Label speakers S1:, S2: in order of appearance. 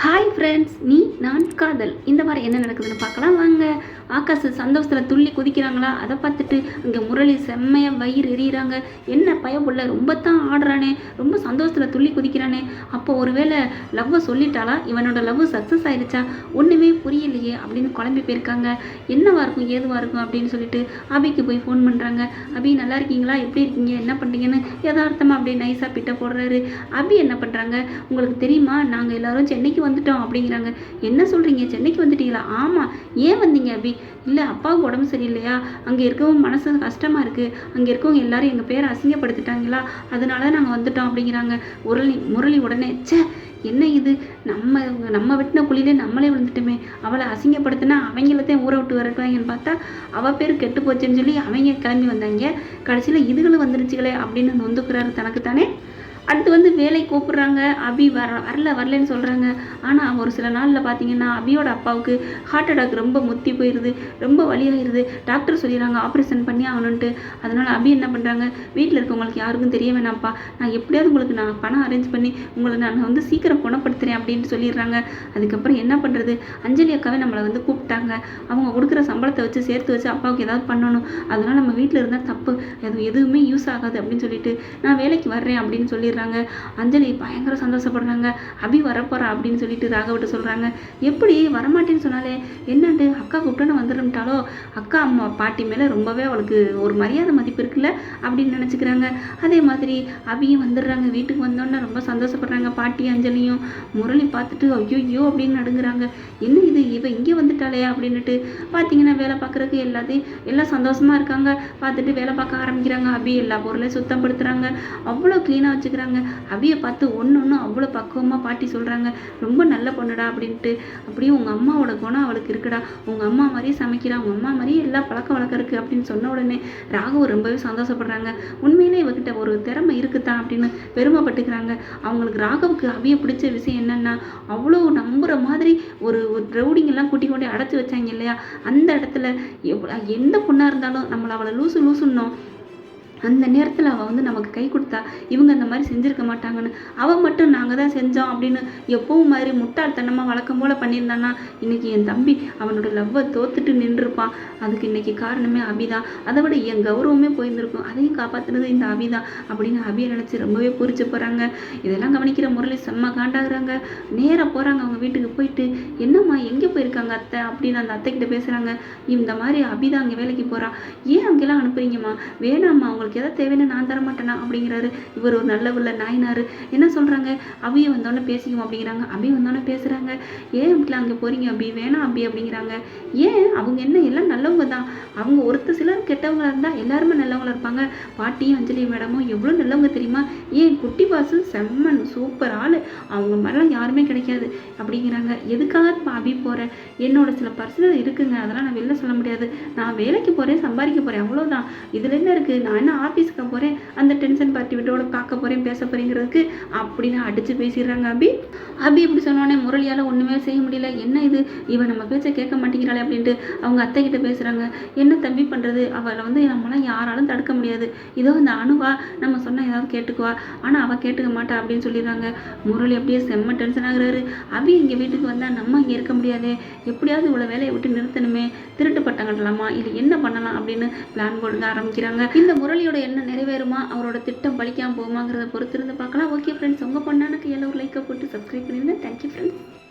S1: Hi friends நீ நான் காதல். இந்த மாதிரி என்ன நடக்குதுன்னு பார்க்கலாம். வாங்க. ஆகாஷ் சந்தோஷத்தில் துள்ளி குதிக்கிறாங்களா? அதை பார்த்துட்டு அங்கே முரளி செம்மையாக வயிறு எறிகிறாங்க என்ன பயப்புள்ள ரொம்ப தான் ஆடுறானே. ரொம்ப சந்தோஷத்தில் துள்ளி குதிக்கிறானே. அப்போ ஒருவேளை லவ்வை சொல்லிட்டாளா? இவனோட லவ் சக்ஸஸ் ஆயிடுச்சா? ஒன்றுமே புரியலையே அப்படின்னு குழம்பி போயிருக்காங்க. என்னவா இருக்கும் ஏதுவாக இருக்கும் அப்படின்னு சொல்லிட்டு அபிக்கு போய் ஃபோன் பண்ணுறாங்க அபி நல்லா இருக்கீங்களா? எப்படி இருக்கீங்க? என்ன பண்ணுறீங்கன்னு யதார்த்தமாக அப்படியே நைஸாக பிட்ட போடுறாரு. அபி என்ன பண்ணுறாங்க உங்களுக்கு தெரியுமா? நாங்கள் எல்லாரும் சென்னைக்கு வந்துட்டோம் அப்படிங்கிறாங்க. என்ன சொல்கிறீங்க சென்னைக்கு வந்துட்டீங்களா? ஆமாம் ஏன் வந்தீங்க அபி? இல்லை அப்பாவுக்கு உடம்பு சரியில்லையா? அங்கே இருக்கவும் மனசு கஷ்டமாக இருக்குது அங்கே இருக்கவங்க எல்லாரும் எங்கள் பேரை அசிங்கப்படுத்திட்டாங்களா? அதனால தான் நாங்கள் வந்துட்டோம் அப்படிங்கிறாங்க. முரளி முரளி உடனே ச்சே! என்ன இது? நம்ம நம்ம வெட்டின குழியிலே நம்மளே விழுந்துட்டோமே. அவளை அசிங்கப்படுத்தினா அவங்களத்தையும் ஊற விட்டு வரட்டுவாங்கன்னு பார்த்தா அவள் பேர் கெட்டு போச்சுன்னு சொல்லி அவங்க கிளம்பி வந்தாங்க. கடைசியில் இதுகளும் வந்துருச்சுகளே அப்படின்னு நொந்துக்கிறாரு தனக்குத்தானே. அடுத்து வந்து வேலைக்கு கூப்பிட்றாங்க. அபி வர வரல வரலன்னு சொல்கிறாங்க ஆனால் ஒரு சில நாளில் பார்த்தீங்கன்னா அபியோட அப்பாவுக்கு ஹார்ட் அட்டாக் ரொம்ப முத்தி போயிடுது ரொம்ப வழியாகிடுது டாக்டர் சொல்லிடுறாங்க ஆப்ரேஷன் பண்ணி ஆகணுன்ட்டு அதனால் அபி என்ன பண்ணுறாங்க வீட்டில் இருக்கவங்களுக்கு யாருக்கும் தெரிய வேணாம்ப்பா. நான் எப்படியாவது உங்களுக்கு நான் பணம் அரேஞ்ச் பண்ணி உங்களை நான் வந்து சீக்கிரம் குணப்படுத்துகிறேன் அப்படின்ட்டு சொல்லிடுறாங்க. அதுக்கப்புறம் என்ன பண்ணுறது அஞ்சலி அக்காவே நம்மளை வந்து கூப்பிட்டாங்க. அவங்க கொடுக்குற சம்பளத்தை வச்சு சேர்த்து வச்சு அப்பாவுக்கு ஏதாவது பண்ணணும். அதனால் நம்ம வீட்டில் இருந்தால் தப்பு. அது எதுவுமே யூஸ் ஆகாது அப்படின்னு சொல்லிட்டு நான் வேலைக்கு வர்றேன் அப்படின்னு சொல்லி சொல்லிடுறாங்க. அஞ்சலி பயங்கர சந்தோஷப்படுறாங்க. அபி வரப்போறா அப்படின்னு சொல்லிட்டு ராகவட்ட சொல்கிறாங்க எப்படி? வரமாட்டேன்னு சொன்னாலே என்னண்டு? அக்கா கூப்பிட்டோன்னு வந்துடும்ட்டாலோ அக்கா அம்மா பாட்டி மேலே ரொம்பவே அவளுக்கு ஒரு மரியாதை மதிப்பு இருக்குல்ல? அப்படின்னு நினச்சிக்கிறாங்க. அதே மாதிரி அபியும் வந்துடுறாங்க. வீட்டுக்கு வந்தோன்னே ரொம்ப சந்தோஷப்படுறாங்க. பாட்டி அஞ்சலியும் முரளி பார்த்துட்டு ஐயோ அப்படின்னு நடுங்குறாங்க. என்ன இது? இவ இங்கே வந்துட்டாளே? அப்படின்னுட்டு பார்த்தீங்கன்னா வேலை பார்க்குறதுக்கு எல்லாத்தையும் எல்லாம் சந்தோஷமா இருக்காங்க. பார்த்துட்டு வேலை பார்க்க ஆரம்பிக்கிறாங்க. அபி எல்லா பொருளையும் சுத்தப்படுத்துகிறாங்க அவ்வளோ க்ளீனாக வச்சுக்கிறாங்க. அபியை பார்த்து ஒன்று ஒன்று அவ்வளோ பக்குவமாக பாட்டி சொல்கிறாங்க ரொம்ப நல்ல பொண்ணுடா அப்படின்ட்டு. அப்படியே உங்கள் அம்மாவோட குணம் அவளுக்கு இருக்குடா. உங்கள் அம்மா மாதிரியே சமைக்கிறா. உங்கள் அம்மா மாதிரியே எல்லா பழக்க வழக்கம் இருக்குது அப்படின்னு சொன்ன உடனே ராகு ரொம்பவே சந்தோஷப்படுறாங்க. உண்மையிலே இவகிட்ட ஒரு திறமை இருக்குதான் அப்படின்னு பெருமைப்பட்டுக்கிறாங்க. அவங்களுக்கு ராகவுக்கு அபியை பிடிச்ச விஷயம் என்னென்னா அவ்வளோ நம்புகிற மாதிரி ஒரு ஒரு ரவுடிங்கெல்லாம் கூட்டி கொண்டு அடைச்சி வச்சாங்க இல்லையா? அந்த இடத்துல எவ்வளோ எந்த பொண்ணாக இருந்தாலும் நம்மளை அவளை லூசு லூசுன்னோம். அந்த நேரத்தில் அவள் வந்து நமக்கு கை கொடுத்தா இவங்க அந்த மாதிரி செஞ்சுருக்க மாட்டாங்கன்னு. அவள் மட்டும் நாங்கள் தான் செஞ்சோம் அப்படின்னு எப்பவும் மாதிரி முட்டாள்தனமாக வழக்கம் போல் பண்ணியிருந்தான்னா இன்னைக்கு என் தம்பி அவனோட லவ்வை தோத்துட்டு நின்றுருப்பான். அதுக்கு இன்றைக்கி காரணமே அபிதான் அதை விட என் கௌரவமே போயிருந்திருக்கும். அதையும் காப்பாற்றுறது இந்த அபிதான் அப்படின்னு அபியை நினச்சி ரொம்பவே பூரிச்சு போகிறாங்க இதெல்லாம் கவனிக்கிற முரளி செம்ம காண்டாகிறாங்க. நேராக போகிறாங்க அவங்க வீட்டுக்கு போயிட்டு. என்னம்மா எங்கே போயிருக்காங்க அத்தை? அப்படின்னு அந்த அத்தைக்கிட்ட பேசுகிறாங்க இந்த மாதிரி அபிதான் அங்கே வேலைக்கு போகிறா ஏன் அங்கெல்லாம் அனுப்புறீங்கம்மா? வேணாம்மா அவங்களுக்கு எதாவது தேவைன்னு நான் தர மாட்டேனா அப்படிங்கிறாரு. இவர் ஒரு நல்ல உள்ள நாயினார். என்ன சொல்கிறாங்க அபியை வந்தோடனே பேசிக்குவோம் அப்படிங்கிறாங்க. அபி வந்தோடனே பேசுகிறாங்க ஏன் இப்படிலாம் அங்கே போகிறீங்க அபி வேணாம் அபி அப்படிங்கிறாங்க. ஏன்? அவங்க என்ன எல்லாம் நல்லவங்க தான். அவங்க ஒருத்தர் சிலர் கெட்டவங்களா இருந்தால் எல்லாருமே நல்லவங்களா இருப்பாங்க. பாட்டியும் அஞ்சலி மேடமும் எவ்வளோ நல்லவங்க தெரியுமா? ஏன் குட்டி பாசு செம்மன் சூப்பர் ஆள். அவங்க மாதிரிலாம் யாருமே கிடைக்காது அப்படிங்கிறாங்க. எதுக்காக இப்ப அபி போகிறேன் என்னோட சில பர்சனல் இருக்குங்க. அதெல்லாம் நான் வெளில சொல்ல முடியாது. நான் வேலைக்கு போகிறேன் சம்பாதிக்க போகிறேன் அவ்வளோதான் இதில் என்ன இருக்குது நான் என்ன ஆஃபீஸ்க்கு போகிறேன் அந்த டென்ஷன் பார்ட்டி விட்டோட பார்க்க போகிறேன் பேச போகிறேங்கிறதுக்கு அப்படின்னு அடித்து பேசிடுறாங்க அபி. அபி இப்படி சொன்னோடனே முரளியால் ஒன்றுமே செய்ய முடியல. என்ன இது? இவன் நம்ம பேச்சை கேட்க மாட்டேங்கிறாளே அப்படின்ட்டு அவங்க அத்தை கிட்ட பேசுகிறாங்க என்ன தம்பி பண்ணுறது அவளை வந்து நம்மளாம் யாராலும் தடுக்க முடியாது. இதோ இந்த அணுவா நம்ம சொன்னால் ஏதாவது கேட்டுக்குவா. ஆனால் அவள் கேட்டுக்க மாட்டா அப்படின்னு சொல்லிடுறாங்க. முரளி அப்படியே செம்ம டென்ஷன் ஆகுறாரு. அபி இங்கே வீட்டுக்கு வந்தால் நம்ம இங்கே இருக்க முடியாதே? எப்படியாவது இவ்வளோ வேலையை விட்டு நிறுத்தணுமே? திருட்டு பட்டம் கட்டலாமா இல்லை என்ன பண்ணலாம் அப்படின்னு பிளான் போட ஆரம்பிக்கிறாங்க. இந்த முரளியோட எண்ணம் நிறைவேறுமா? அவரோட திட்டம் பழிக்காமல் போகுமாங்கிறத பொறுத்திருந்து பார்க்கலாம். ஓகே ஃப்ரெண்ட்ஸ் உங்கள் பொண்ணானுக்கு எல்லோரும் லைக்கை போட்டு சப்ஸ்கிரைப் பண்ணியிருந்தேன் தேங்க்யூ ஃப்ரெண்ட்ஸ்